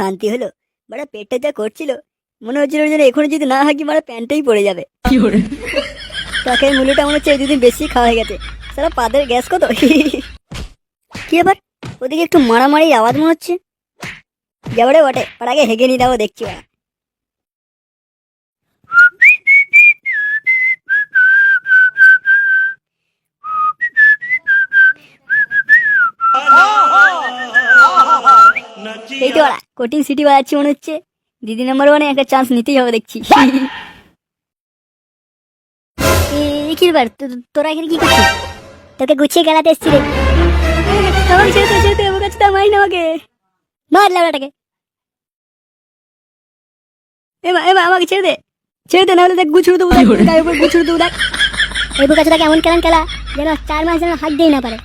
শান্তি হলো। মারা পেটটা যা করছিল মনে হচ্ছিল যেন এখন যদি না হাঁকি মারা প্যান্টেই পড়ে যাবে। তাকে মুলিটা মনে হচ্ছে এই দুদিন বেশি খাওয়া হয়ে গেছে। সারা পাদের গ্যাস কত? কি আবার ওদিকে একটু মারামারি আওয়াজ মনে হচ্ছে? যাবারে বটে ওর আগে হেগে নিয়ে যাব দেখছি ওরা। এই তো কোটিং সিটি বাজাচ্ছি মনে হচ্ছে। দিদি নাম্বার ওয়ানে একটা চান্স নিতেই হবে দেখছি। কি ব্যাপার? তোরা এখানে কি করছিস? তোকে গুছিয়ে গেলাতে এসছি রে। আমাকে ছেড়ে ছেড়ে দে আমার কাছে তো মারিন আমাকে। মার লাউডাটাকে। এমা এমা আমাকে ছেড়ে দে। ছেড়ে দে নাহলে দেখ গুছুড়ে দেবো দেখ গায়ের উপর গুছুড়ে দেবো দেখ। এই বুকাচোটা কেমন কেমন খেলা যেন চার মাস যেন হাত দিয়ে না পারে।